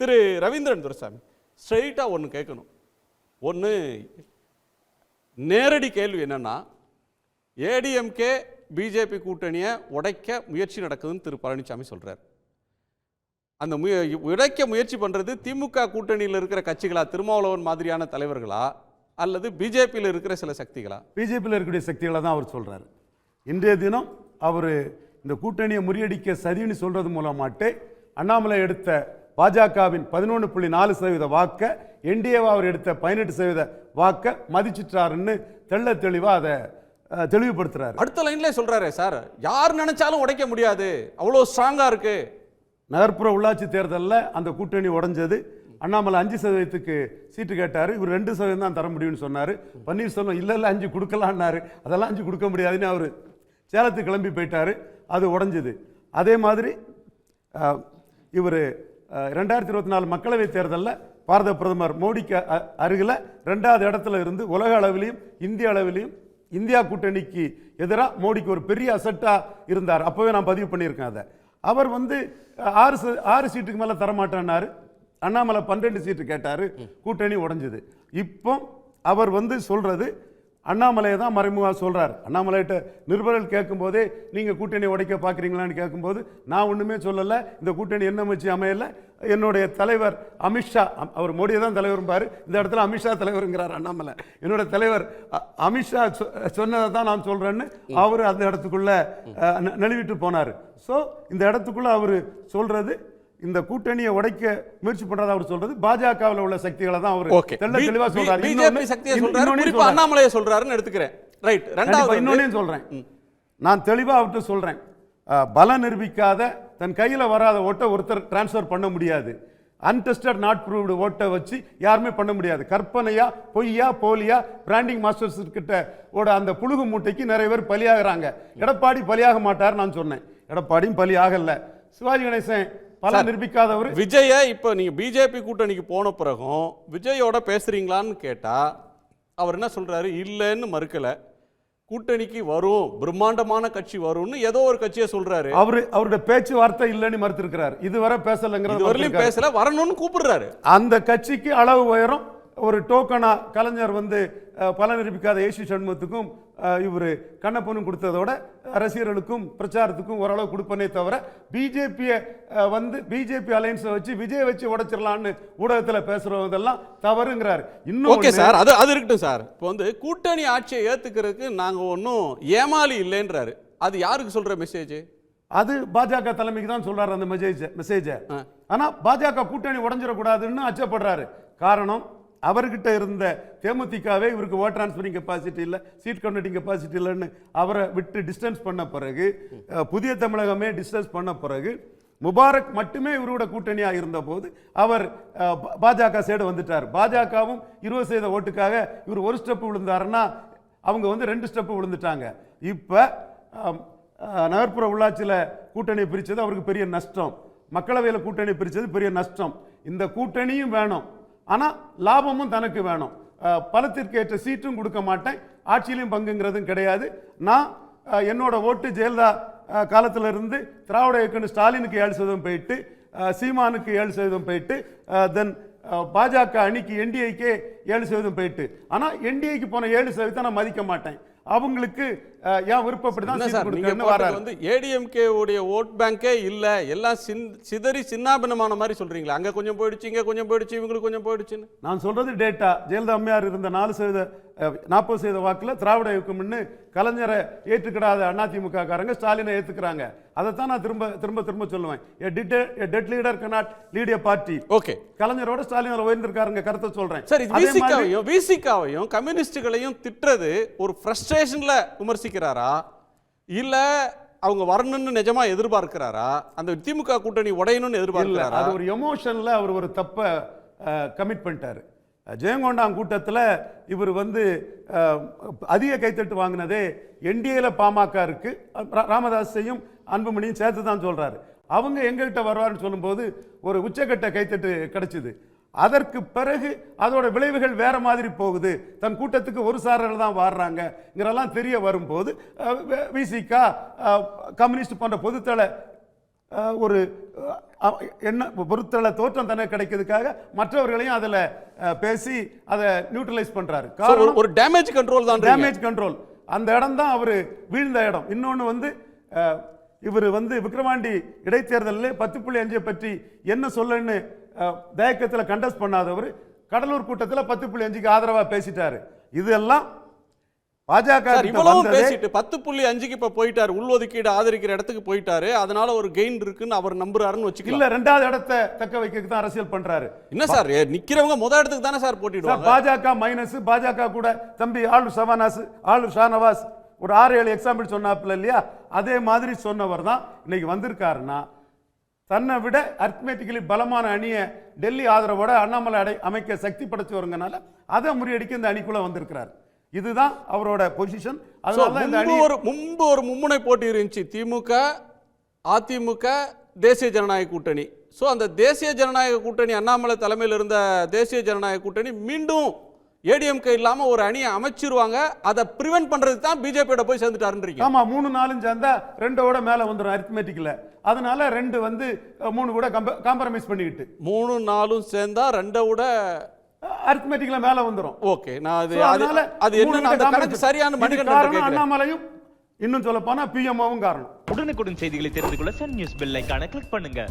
திரு ரவீந்திரன் துரசாமி ஸ்ட்ரெயிட்டாக ஒன்று கேட்கணும். ஒன்று நேரடி கேள்வி என்னென்னா ஏடிஎம்கே பிஜேபி கூட்டணியை உடைக்க முயற்சி நடக்குதுன்னு திரு பழனிசாமி சொல்கிறார் அந்த முய உடைக்க முயற்சி பண்ணுறது திமுக கூட்டணியில் இருக்கிற கட்சிகளா திருமாவளவன் மாதிரியான தலைவர்களா அல்லது பிஜேபியில் இருக்கிற சில சக்திகளா? பிஜேபியில் இருக்கக்கூடிய சக்திகளை தான் அவர் சொல்கிறார் இன்றைய தினம் அவர் இந்த கூட்டணியை முறியடிக்க சரின்னு சொல்கிறது மூலமாட்டே அண்ணாமலை எடுத்த பாஜகவின் பதினொன்று புள்ளி நாலு சதவீத வாக்க என்டிஏவா அவர் எடுத்த பதினெட்டு சதவீத வாக்க மதிச்சிட்டாருன்னு தெள்ள தெளிவா அதை தெளிவுபடுத்துறாரு. அடுத்த லைன்ல சொல்றாரே சார். யார் நினைச்சாலும் உடைக்க முடியாது. அவ்வளோ ஸ்ட்ராங்கா இருக்கு. நகர்ப்புற உள்ளாட்சி தேர்தலில் அந்த கூட்டணி உடைஞ்சது. அண்ணாமலை அஞ்சு சதவீதத்துக்கு சீட்டு கேட்டார். இவர் ரெண்டு சதவீதம் தான் தர முடியும்னு சொன்னார். பன்னீர்செல்வம் இல்லை இல்லை அஞ்சு கொடுக்கலான்னாரு அதெல்லாம் அஞ்சு கொடுக்க முடியாதுன்னு அவர் சேலத்துக்கு கிளம்பி போயிட்டாரு. அது உடைஞ்சது. அதே மாதிரி இவர் ரெண்டாயிரத்தி இருபத்தி நாலு மக்களவைத் தேர்தலில் பாரத பிரதமர் மோடிக்கு அருகில் ரெண்டாவது இடத்துல இருந்து உலக அளவிலையும் இந்திய அளவிலையும் இந்தியா கூட்டணிக்கு எதிராக மோடிக்கு ஒரு பெரிய அசட்டாக இருந்தார். அப்போவே நான் பதிவு பண்ணியிருக்கேன் அதை. அவர் வந்து ஆறு ச- ஆறு சீட்டுக்கு மேலே தரமாட்டேன்னாரு அண்ணாமலை பன்னெண்டு சீட்டு கேட்டார். கூட்டணி உடைஞ்சது. இப்போ அவர் வந்து சொல்றது அண்ணாமலையை தான் மறைமுகமாக சொல்கிறார் அண்ணாமலைகிட்ட நிருபர்கள் கேட்கும்போதே நீங்கள் கூட்டணி உடைக்க பார்க்குறீங்களான்னு கேட்கும்போது நான் ஒன்றுமே சொல்லலை. இந்த கூட்டணி என்ன வச்சு அமையல? என்னுடைய தலைவர் அமித்ஷா அம்- அவர் மோடியை தான் தலைவரும்பார் இந்த இடத்துல அமித்ஷா தலைவருங்கிறார் அண்ணாமலை. என்னோட தலைவர் அமித்ஷா சொ- சொன்னதை தான் நான் சொல்கிறேன்னு அவர் அந்த இடத்துக்குள்ளே அஹ், நழுவிட்டு போனார். ஸோ இந்த இடத்துக்குள்ளே அவர் சொல்கிறது இந்த கூட்டணியை உடைக்க முயற்சி பண்றதா அவர் சொல்றது. பாஜகவில் உள்ள சக்திகளை தான் அவர் தெள்ள தெளிவா சொல்றாரு. இன்னொன்னு- சக்தியை இன்னொன்னு. அண்ணாமலையை சொல்றாருன்னு எடுத்துக்கிறேன். ரைட். கண்டிப்பா ரெண்டாவது இன்னொன்னையும் சொல்றேன். நான் தெளிவா அவர்கிட்ட சொல்றேன். பலம் நிரூபிக்காத தன் கையில வராத ஓட்டை ஒருத்தர் டிரான்ஸ்ஃபர் பண்ண முடியாது. அன்டெஸ்டட் நாட் ப்ரூவ்டு ஓட்டை வச்சு யாருமே பண்ண முடியாது. கற்பனையா பொய்யா போலியா பிராண்டிங் மாஸ்டர்ஸ் கிட்ட ஓட அந்த புழுகு மூட்டைக்கு நிறைய பேர் பலியாகிறாங்க. எடப்பாடி பலியாக மாட்டார் நான் சொன்னேன். எடப்பாடியும் பலி ஆகல. சிவாஜி கணேசன் பலம் நிரூபிக்காதவர். விஜய இப்போ நீங்க பிஜேபி கூட்டணிக்கு போன பிறகும் விஜயோட பேசுறீங்களான்னு கேட்டா அவர் என்ன சொல்றாரு? இல்லைன்னு மறுக்கல. கூட்டணிக்கு வரும் பிரம்மாண்டமான கட்சி வரும்னு ஏதோ ஒரு கட்சியை சொல்றாரு. அவரு அவருடைய பேச்சுவார்த்தை இல்லைன்னு மறுத்திருக்கிறார். இதுவரை பேசலைங்கிறது மறுத்திருக்காரு. பேசல வரணும்னு கூப்பிடுறாரு. அந்த கட்சிக்கு அளவு உயரம். ஒரு டோக்கனா கலைஞர் வந்து பலன் நிரூபிக்காத ஏசி சண்முகத்துக்கும் இவர் கண்ணப்பனும் கொடுத்ததோட ரசிகர்களுக்கும் பிரச்சாரத்துக்கும் ஓரளவு கொடுப்பனே தவிர பிஜேபியை வந்து பிஜேபி அலையன்ஸை வச்சு விஜய் வச்சு உடைச்சிடலான்னு ஊடகத்தில் பேசுறதெல்லாம் தவறுங்கிறார். இன்னும் ஓகே சார் அது அது இருக்கட்டும் சார். இப்போ வந்து கூட்டணி ஆட்சியை ஏத்துக்கிறதுக்கு நாங்க ஒன்றும் ஏமாளி இல்லைன்றாரு. அது யாருக்கு சொல்ற மெசேஜ் அது பாஜக தலைமைக்கு தான் சொல்றாரு அந்த மெசேஜ் மெசேஜை ஆனா பாஜக கூட்டணி உடஞ்சிடக்கூடாதுன்னு அச்சப்படுறாரு. காரணம் அவர்கிட்ட இருந்த தேமுதிகவே இவருக்கு ஓட் டிரான்ஸ்பரிங் கெப்பாசிட்டி இல்லை சீட் கவுண்டிங் கெப்பாசிட்டி இல்லைன்னு அவரை விட்டு டிஸ்டன்ஸ் பண்ண பிறகு புதிய தமிழகமே டிஸ்டன்ஸ் பண்ண பிறகு முபாரக் மட்டுமே இவரோட கூட்டணியாக இருந்தபோது அவர் பாஜக சைடு வந்துட்டார். பாஜகவும் இருபது சதவீத ஓட்டுக்காக இவர் ஒரு ஸ்டெப்பு விழுந்தாருன்னா அவங்க வந்து ரெண்டு ஸ்டெப்பு விழுந்துட்டாங்க. இப்போ நகர்ப்புற உள்ளாட்சியில் கூட்டணி பிரித்தது அவருக்கு பெரிய நஷ்டம். மக்களவையில் கூட்டணி பிரித்தது பெரிய நஷ்டம். இந்த கூட்டணியும் வேணும். ஆனால் லாபமும் தனக்கு வேணும். பலத்திற்கேற்ற பலத்திற்கு ஏற்ற சீட்டும் கொடுக்க மாட்டேன். ஆட்சியிலையும் பங்குங்கிறதும் கிடையாது. நான் என்னோட ஓட்டு ஜெயலலிதா காலத்தில் இருந்து திராவிட இயக்கம்னு ஸ்டாலினுக்கு ஏழு சதவீதம் போயிட்டு சீமானுக்கு ஏழு சதவீதம் போயிட்டு தென் பாஜக அணிக்கு என்டிஏக்கே ஏழு சதவீதம் போயிட்டு. ஆனால் என்டிஐக்கு போன ஏழு சதவீதம் நான் மதிக்க மாட்டேன். அவங்களுக்கு அஹ், என் விருப்பப்படி தான் என்ன சீட் சார் நீங்க கொடுக்கணும்னு போட்டது வராரு. வந்து ஏடிஎம்கே உடைய ஓட் பேங்கே இல்ல எல்லாம் சிதறி சின்னாபின்னமான மாதிரி சொல்றீங்களா அங்க கொஞ்சம் போயிடுச்சு இங்க கொஞ்சம் போயிடுச்சு இவங்களுக்கு கொஞ்சம் போயிடுச்சுன்னு. நான் சொல்றது டேட்டா ஜெயலலிதா அம்மையார் இருந்த நாலு சதவீத நாற்பது சதவீத வாக்குல திராவிட இயக்கம்னு கலைஞரை ஏற்றுக்கிடாத அதிமுக காரங்க ஸ்டாலினை ஏத்துக்கிறாங்க. அதைத்தான் நான் திரும்ப திரும்ப திரும்ப சொல்லுவேன். Dead leader cannot lead party okay கலைஞரோட Stalin உயர்ந்திருக்காருங்க கருத்தை சொல்றேன். சார் அதே விசிகாவையும் விசிகாவையும் கம்யூனிஸ்டுகளையும் திட்டுறது ஒரு ஃப்ரஸ்ட்ரேஷன்ல விமர்சிக்கிறாரா இல்ல அவங்க வரணும்னு நிஜமா எதிர்பார்க்கிறாரா? அந்த திமுக கூட்டணி உடையணும்னு எதிர்பார்க்கிறாரா? அது ஒரு எமோஷன்ல அவர் ஒரு தப்ப கமிட் பண்ணிட்டாரு. ஜெயங்கொண்டாம் கூட்டத்தில் இவர் வந்து அதிக கைத்தட்டு வாங்கினதே என்டிஏல பாமக இருக்கு. ராமதாஸையும் அன்புமணியும் சேர்த்து தான் சொல்றாரு. அவங்க எங்ககிட்ட வருவாருன்னு சொல்லும்போது ஒரு உச்சக்கட்ட கைத்தட்டு கிடைச்சிது. அதற்கு பிறகு அதோட விளைவுகள் வேற மாதிரி போகுது. தன் கூட்டத்துக்கு ஒரு சாரர்கள் தான் வாடுறாங்கங்கிறெல்லாம் தெரிய வரும்போது விசிகா கம்யூனிஸ்ட் போன்ற பொதுத்தள ஒரு என்ன பொறுத்தள தோற்றம் தானே கிடைக்கிறதுக்காக மற்றவர்களையும் அதில் பேசி அதை நியூட்ரலைஸ் பண்றாரு. So, காரணம் ஒரு- ஒரு டேமேஜ் கண்ட்ரோல் தான் டேமேஜ் கண்ட்ரோல் அந்த இடம் தான் அவர் வீழ்ந்த இடம். இன்னொன்று வந்து இவர் வந்து விக்ரவாண்டி இடைத்தேர்தலில் பத்து புள்ளி அஞ்சை பற்றி என்ன சொல்லன்னு தயக்கத்தில் கண்டஸ்ட் பண்ணாதவர் கடலூர் கூட்டத்தில் பத்து புள்ளி அஞ்சுக்கு ஆதரவா பேசிட்டாரு. இதெல்லாம் பாஜக இவ்வளவு பேசிட்டு பத்து புள்ளி அஞ்சுக்கு இப்ப போயிட்டாரு. உள்ஒதுக்கீடு ஆதரிக்கிற இடத்துக்கு போயிட்டாரு. அதனால ஒரு கெயின் இருக்குன்னு அவர் நம்புறாருன்னு வச்சுக்கலாம். இல்ல ரெண்டாவது இடத்தை தக்க வைக்கிறதுக்கு தான் அரசியல் பண்றாரு. என்ன சார் நிக்கிறவங்க முத இடத்துக்கு தானே சார் போட்டிடுவாங்க? பாஜக மைனஸ் பாஜக கூட தம்பி ஆளு சவானாஸ் ஆளு ஷானவாஸ் ஒரு ஆறு ஏழு எக்ஸாம்பிள் சொன்னாப்புல இல்லையா? அதே மாதிரி சொன்னவர் தான் இன்னைக்கு வந்திருக்காருன்னா தன்னை விட அர்த்மேட்டிக்கலி பலமான அணியை டெல்லி ஆதரவோட அண்ணாமலை அடை அமைக்க சக்தி படைச்சவருங்கனால அதை முறியடிக்க இந்த அணிக்குள்ள வந்திருக்கிறார். இதுதான் அவரோட பொசிஷன் அதனால தான் இந்த அணி ஒரு முன்பு ஒரு மும்முனை போட்டி இருந்துச்சு. திமுக அதிமுக தேசிய ஜனநாயக கூட்டணி. ஸோ அந்த தேசிய ஜனநாயக கூட்டணி அண்ணாமலை தலைமையில் இருந்த தேசிய ஜனநாயக கூட்டணி மீண்டும் ஏடிஎம்கே இல்லாம ஒரு அணியை அமைச்சிருவாங்க. அதை பிரிவென்ட் பண்றதுக்கு தான் பிஜேபியோட போய் சேர்ந்துட்டாருன்றீங்க. ஆமா மூணு நாலும் சேர்ந்தா ரெண்டோட மேல வந்துடும் அரித்மேட்டிக்ல அதனால ரெண்டு வந்து மூணு கூட காம்ப்ரமைஸ் பண்ணிக்கிட்டு. மூணு நாளும் சேர்ந்தா ரெண்டை விட அரித்மேட்டிக்ல மேல வந்துடும் ஓகே நான் அது அதனால அது என்ன? அந்த கணக்கு. சரியான கேட்கிறேன் அண்ணாமலையும் இன்னும் சொல்ல போனா பிஎம்ஓவும் காரணம். உடனுக்குடன் செய்திகளை தெரிந்து கொள்ள சன் நியூஸ் பெல் ஐகானை கிளிக் பண்ணுங்க.